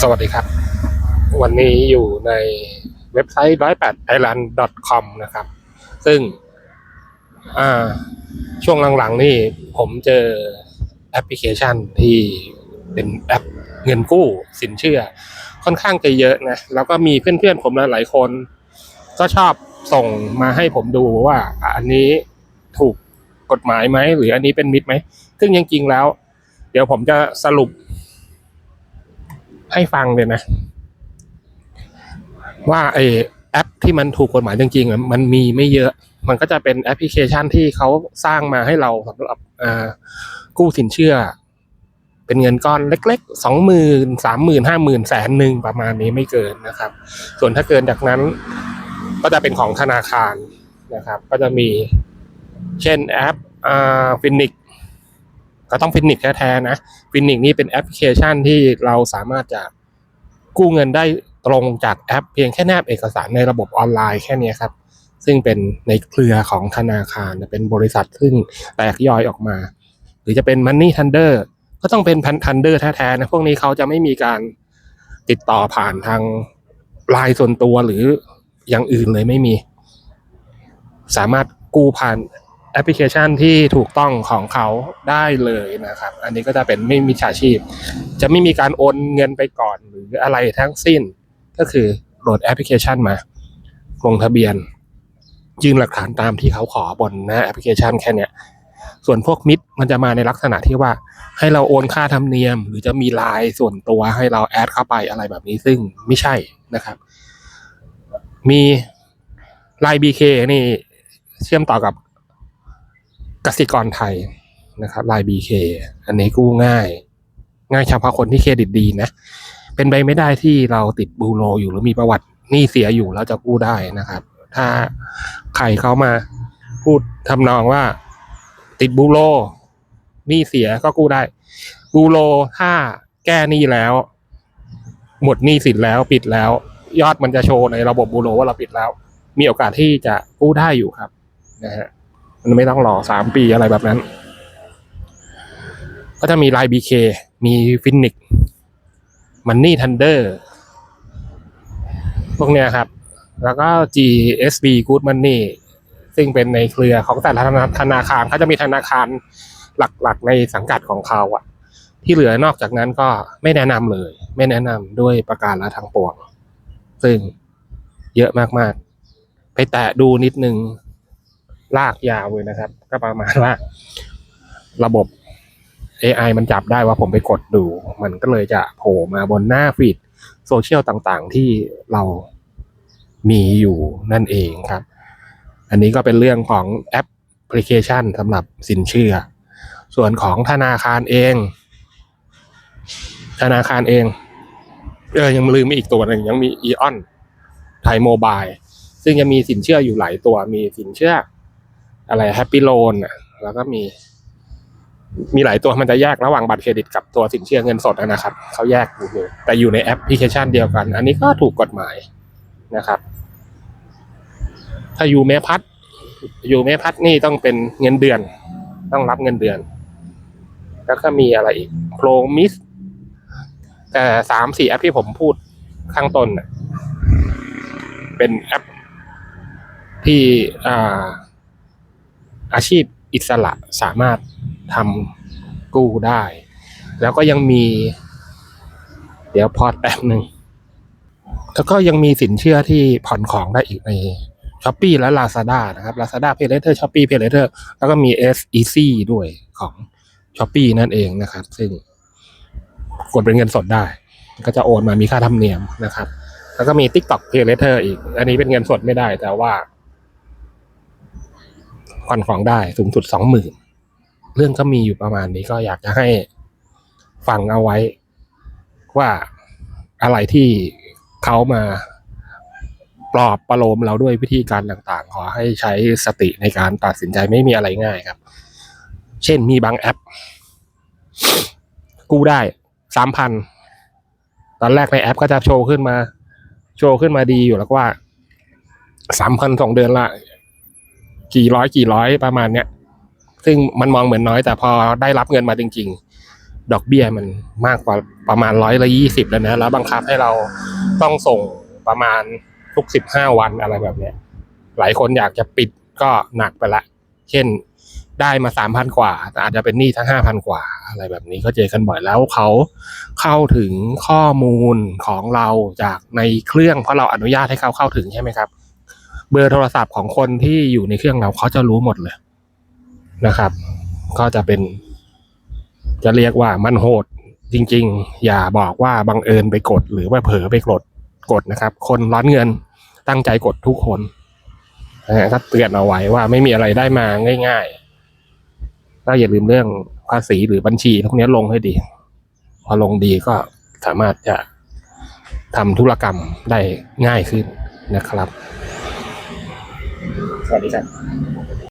สวัสดีครับ วันนี้อยู่ในเว็บไซต์108 island com นะครับ ซึ่งช่วงหลังๆนี่ผมเจอแอปพลิเคชันที่เป็นแอปเงินกู้สินเชื่อ ค่อนข้างจะเยอะนะ แล้วก็มีเพื่อนๆผมหลายๆคน ก็ชอบส่งมาให้ผมดูว่า อันนี้ถูกกฎหมายไหม หรืออันนี้เป็นมิตรไหม ซึ่งจริงๆแล้ว เดี๋ยวผมจะสรุป ให้ฟังเลยนะ ว่าไอแอปที่มันถูกกฎหมายจริงๆมันมีไม่เยอะ มันก็จะเป็นแอปพลิเคชันที่เขาสร้างมาให้เราสำหรับกู้สินเชื่อ เป็นเงินก้อนเล็กๆสองหมื่นสามหมื่นห้าหมื่นแสนหนึ่งประมาณนี้ไม่เกินนะครับ ส่วนถ้าเกินจากนั้นก็จะเป็นของธนาคารนะครับ ก็จะมีเช่นแอปฟินิก ก็ต้องฟินิกแท้ๆนะฟินิกนี่เป็นแอปพลิเคชันที่เราสามารถจะกู้เงินได้ตรงจากแอปเพียงแค่แนบเอกสารในระบบออนไลน์แค่นี้ครับ ซึ่งเป็นในเครือของธนาคารเป็นบริษัทซึ่งแตกย่อยออกมา หรือจะเป็น Money Thunder ก็ต้องเป็นพัน Thunder แท้ๆนะพวกนี้เขาจะไม่มีการติดต่อผ่านทางไลน์ส่วนตัวหรืออย่างอื่นเลยไม่มี สามารถกู้ผ่าน แอปพลิเคชันที่ถูกต้องของเขาได้เลยนะครับ อันนี้ก็จะเป็นไม่มีฉาชีพ จะไม่มีการโอนเงินไปก่อนหรืออะไรทั้งสิ้น ก็คือโหลดแอปพลิเคชันมาลงทะเบียน ยื่นหลักฐานตามที่เขาขอบนน้าแอปพลิเคชันแค่เนี้ยส่วนพวกมิดมันจะมาในลักษณะที่ว่า ให้เราโอนค่าธรรมเนียม หรือจะมีไลน์ส่วนตัวให้เราแอดเข้าไปอะไรแบบนี้ซึ่งไม่ใช่นะครับ มีไลน์บีเคนี่เชื่อมต่อกับ กสิกรไทยนะครับไลน์บีเคอันนี้กู้ง่าย ง่ายเฉพาะคนที่เครดิตดีนะ เป็นไปไม่ได้ที่เราติดบูโรอยู่หรือมีประวัติหนี้เสียอยู่แล้วจะกู้ได้นะครับ ถ้าใครเขามาพูดทำนองว่า ติดบูโรหนี้เสียก็กู้ได้ บูโรถ้าแก้หนี้แล้ว หมดหนี้สินแล้วปิดแล้ว ยอดมันจะโชว์ในระบบบูโรว่าเราปิดแล้ว มีโอกาสที่จะกู้ได้อยู่ครับนะฮะ มันไม่ต้องรอสามปีอะไรแบบนั้น ก็จะมีไลน์บีเคมีฟินิกมันนี่ทันเดอร์พวกเนี้ยครับ แล้วก็ GSB Good Money ซึ่งเป็นในเครือของแต่ละธนาธนาคารเขาจะมีธนาคารหลักๆ ในสังกัดของเขาอะที่เหลือนอกจากนั้นก็ไม่แนะนำเลย ไม่แนะนำด้วยประการละทางปวง ซึ่งเยอะมากๆ ไปแตะดูนิดนึง ลากยาวเลยนะครับ ก็ประมาณว่า ระบบ AI มันจับได้ว่าผมไปกดดู มันก็เลยจะโผล่มาบนหน้าฟีดโซเชียลต่างๆ ที่เรามีอยู่นั่นเองครับ อันนี้ก็เป็นเรื่องของแอปพลิเคชันสำหรับสินเชื่อ ส่วนของธนาคารเอง ธนาคารเองเออยังลืมอีกตัวหนึ่งยังมีอีออนไทยโมบายซึ่งจะมีสินเชื่ออยู่หลายตัวมีสินเชื่อ อะไรแฮปปี้โลนแล้วก็มี มีหลายตัวมันจะแยกระหว่างบัตรเครดิตกับตัวสินเชื่อเงินสดนะครับเขาแยกอยู่แต่อยู่ในแอปพลิเคชันเดียวกัน อันนี้ก็ถูกกฎหมายนะครับ ถ้าอยู่แม่พัดอยู่แม่พัดนี่ต้องเป็นเงินเดือน ต้องรับเงินเดือน แล้วก็มีอะไรอีกโปรมิสแต่สามสี่แอปที่ผมพูดข้างต้นเป็นแอปที่อ่า อาชีพอิสระสามารถทำกู้ได้ แล้วก็ยังมี เดี๋ยวพอดแป๊บหนึ่งแล้วก็ยังมีสินเชื่อที่ผ่อนของได้อีกใน s h อ p e e และ Lazada นะครับ Lazada Pay Later Shopee Pay Later แล้วก็มี S Easy ด้วยของ s h อ p e e นั่นเองนะครับ ซึ่งกดเป็นเงินสดได้ ก็จะโอนมามีค่าธรรมเนียมนะครับ แล้วก็มี TikTok Pay Later อีก อันนี้เป็นเงินสดไม่ได้แต่ว่า ผ่อนของได้สูงสุดสองหมื่นเรื่องก็มีอยู่ประมาณนี้ก็อยากจะให้ฟังเอาไว้ ว่าอะไรที่เขามาปลอบประโลมเราด้วยวิธีการต่างๆ ขอให้ใช้สติในการตัดสินใจไม่มีอะไรง่ายครับ เช่นมีบางแอป กู้ได้สามพันตอนแรกในแอปก็จะโชว์ขึ้นมา โชว์ขึ้นมาดีอยู่แล้วก็ว่าสามพันสองเดือนละ กี่ร้อยกี่ร้อยประมาณเนี้ยซึ่งมันมองเหมือนน้อยแต่พอได้รับเงินมาจริงดอกเบี้ยมันมากกว่าประมาณร้อยละยี่สิบแล้วนะแล้วบังคับให้เราต้องส่งประมาณทุกสิบห้าวันอะไรแบบเนี้ยหลายคนอยากจะปิดก็หนักไปละ เช่นได้มาสามพันกว่า แต่อาจจะเป็นหนี้ทั้งห้าพันกว่า อะไรแบบนี้ก็เจอกันบ่อยแล้วเขาเข้าถึงข้อมูลของเราจากในเครื่องเพราะเราอนุญาตให้เขาเข้าถึงใช่ไหมครับ เบอร์โทรศัพท์ของคนที่อยู่ในเครื่องเราเขาจะรู้หมดเลยนะครับ ก็จะเป็น จะเรียกว่ามันโหดจริง ๆ อย่าบอกว่าบังเอิญไปกด หรือว่าเผลอไปกดกดนะครับ คนร้อนเงินตั้งใจกดทุกคนนะฮะก็เตือนเอาไว้ว่าไม่มีอะไรได้มาง่ายๆก็อย่าลืมเรื่องภาษีหรือบัญชีพวกนี้ลงให้ดี พอลงดีก็สามารถจะทำธุรกรรมได้ง่ายขึ้นนะครับ สวัสดีครับ